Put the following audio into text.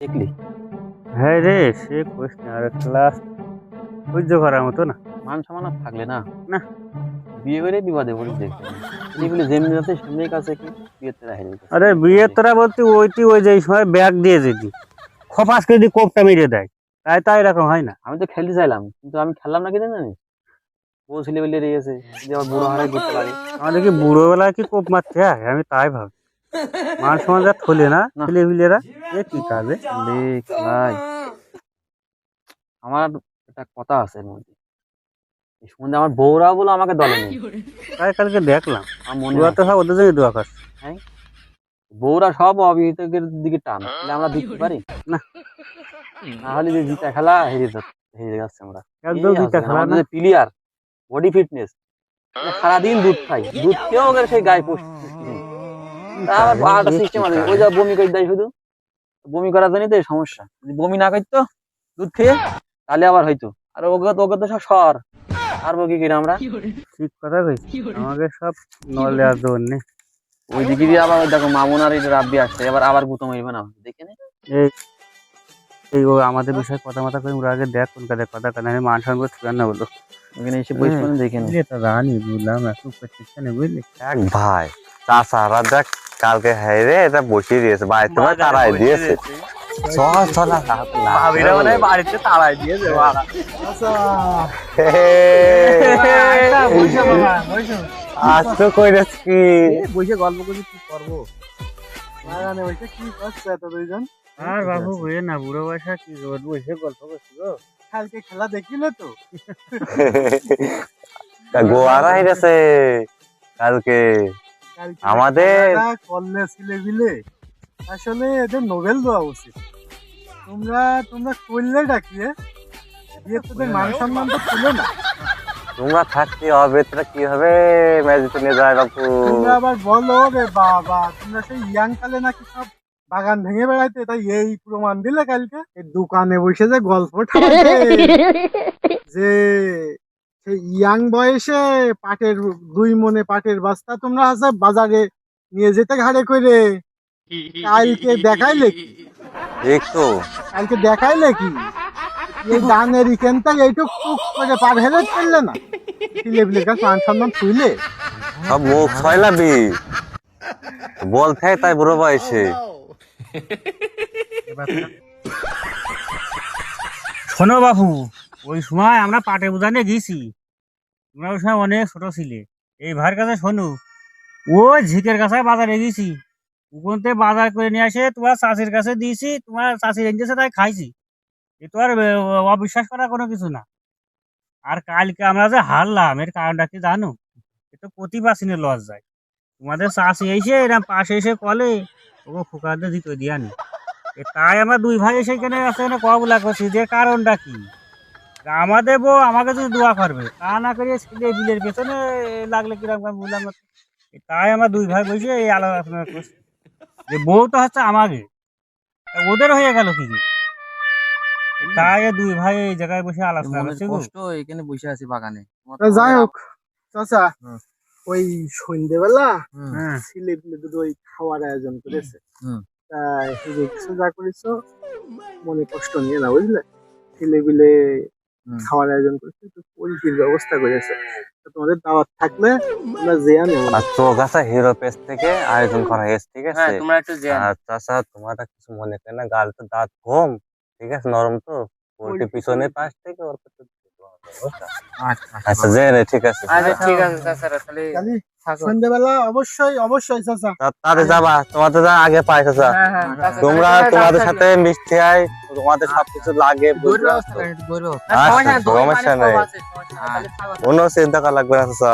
দেখলি? হ্যাঁ রে সে কোশ্চেন আর ক্লাস সহ্য করার মতো না। মান সম্মান থাকলে না? না। বিয়ে করে বিবাদে পড়ে দেখতে এগুলো যেমনি আছে সেমনি কাছে কি? বিয়েতে রাখে দিতে আরে বিয়ের তোরা বলতে ওইটি ওই যে সময় ব্যাগ দিয়ে যেতি। খপাস করে দিয়ে কোপটা মেরে দেয়। তাই তাই এরকম হয় না। আমি তো খেলতে চাইলাম কিন্তু আমি খেললাম না কি জানিস? ও ছেলে বেলে রয়েছে যে আবার বুড়ো হারাই করতে পারে। আমাদের কি বুড়ো বেলায় কি কোপ মারতে হয়? আমি তাই ভাবি সমাজ আর থলে না? না। ছেলে পিলেরা এ কি কাজে? ভাই আমার একটা কথা আছে এর মধ্যে। এই সন্ধ্যে আমার বউরা বলে আমাকে দলে নেই। তাই কালকে দেখলাম। আমার মনে দোয়া তো সব ওদের জন্য দোয়া করছে। বউরা সব দিকে টান। তাহলে আমরা দিতে পারি? না। হলে যে জিতা খেলা হেরে হেরে যাচ্ছে আমরা। একদম দিতে খেলা না। প্লেয়ার বডি ফিটনেস সারাদিন দুধ খাই। দুধ খেয়েও ওদের সেই গায়ে। তা আবার আরেকটা সিস্টেম আছে ওই যা বমি করে দেয় শুধু? বমি করার জন্যই তো এই সমস্যা। যদি বমি না করতো দুধ খেয়ে তাহলে আবার হয়তো। আর ওকে তো ওকে তো সব সর। পারব কি করে আমরা? ঠিক কথা আমাকে সব নলে আর জন্য ওই দিকে দিয়ে আবার দেখো মামুন আর এটা রাব্বি আসছে। এবার আবার গুতো মারবে না। দেখে নেই এই এই ও আমাদের বিষয়ে কথা মাথা করে ওরা আগে দেখ কোন কাদের কথা কেন আমি মান সম্মান করে না বলো। ওখানে এসে বসে পড়ে দেখে নে। বুঝলি রানি বুঝলাম এত করছিস না বুঝলি? এক ভাই চাচারা দেখ কালকে হ্যাঁ রে এটা বসিয়ে দিয়েছে বাড়িতে তোমার তারাই দিয়েছে। ভাবিরা মানে বাড়িতে আজ তো কইরেছ। কি বসে গল্প করে কি করব? কি করছে এত দুইজন? আর বাবু হয়ে না বুড়ো বয়সা কি করব বসে গল্প করছি গো কালকে খেলা দেখিলে তো। তা গোয়ারা হেরেছে কালকে। কালকে আমাদের- বিলে আসলে এদের নোবেল দেওয়া উচিত। তোমরা তোমরা করলে ডাকিয়ে দিয়ে তোদের মান সম্মান তো ছিল না তোমরা থাকতে হবে তোরা কি হবে? ম্যাজিতে নিয়ে যায় বাপু তোমরা আবার বলো রে বাবা তোমরা সেই ইয়াং কালে নাকি সব বাগান ভেঙে বেড়াইতে তাই এই প্রমাণ দিলে কালকে। দোকানে বসে যে গল্প যে সেই ইয়াং বয়সে পাটের দুই মনে পাটের বস্তা তোমরা আছে বাজারে নিয়ে যেতে ঘাড়ে করে। কালকে দেখাইলে কি? ঠিক তো। কালকে দেখাইলে কি? এই দানের ইখানটা এইটুক টুক করে পার হেলে ফেললে না? ছেলেপিলের কাছে মান সম্মান তুইলে সব মুখ ছয়লাবি বলতে তাই বুড়ো বয়সে। শোনো। বাবু, ওই সময় আমরা পাটে বুঝানে গেছি তোমরা ওই সময় অনেক ছোট ছিলে। এই ভাইয়ের কাছে শোনো, ও ঝিকের কাছে বাজারে গেছি ওখানতে বাজার করে নিয়ে আসে তোমার চাষির কাছে দিয়েছি, তোমার চাষি এনেছে তাই খাইছি। এ তো আর অবিশ্বাস করার কোনো কিছু না। আর কালকে আমরা যে হারলাম, এর কারণটা কি জানো? এ তো প্রতি পার্সেন্টের লস যায় তোমাদের চাষি এসে এরকম পাশে এসে কলে ওকে ফুকাতে দিতে দিয়ানি এ তাই আমরা দুই ভাই এসে এখানে আছে এখানে কবলা করছি যে কারণটা কি? আমাদের বউ আমাকে যদি দোয়া করবে তা না করে ছেলে বিলের পেছনে লাগলে কীরকম আমি বললাম তাই আমরা দুই ভাই বসে এই আলোচনা করছি। যে বউ তো হচ্ছে আমাকে। ওদের হয়ে গেল কি? তাই দুই ভাই এই জায়গায় বসে আলোচনা করছে কষ্ট এখানে বসে আছি বাগানে। যাই হোক চাচা। ওই সন্ধ্যেবেলা হ্যাঁ। ছেলে পিলে দুটো ওই খাওয়ার আয়োজন করেছে। তা কিছু যা করেছ মনে কষ্ট নিয়ে না বুঝলে? ছেলে পিলে। খাওয়ার আয়োজন করেছে তো পোলট্রির ব্যবস্থা করেছে। তোমাদের দাওয়াত থাকলে আমরা যেয়া নেব আর তোর হিরো পেজ থেকে আয়োজন করা হয়েছে ঠিক আছে? হ্যাঁ তোমরা একটু যে আর চাষা তোমার কিছু মনে করে না গাল তো দাঁত কম ঠিক আছে? নরম তো? পোল্ট্রি পিছনের পাশ থেকে ওর কাছে দিতে আচ্ছা যে ঠিক আছে। আচ্ছা ঠিক আছে চাচারা তাহলে অবশ্যই অবশ্যই চাচা। তা- যাবা তোমাদের যা আগে পাই চাচা। হ্যাঁ হ্যাঁ তোমরা তোমাদের সাথে মিষ্টি আয় তোমাদের সবকিছু লাগে। আচ্ছা, সমস্যা নেই। কোনো চিন্তা করা লাগবে না চাচা।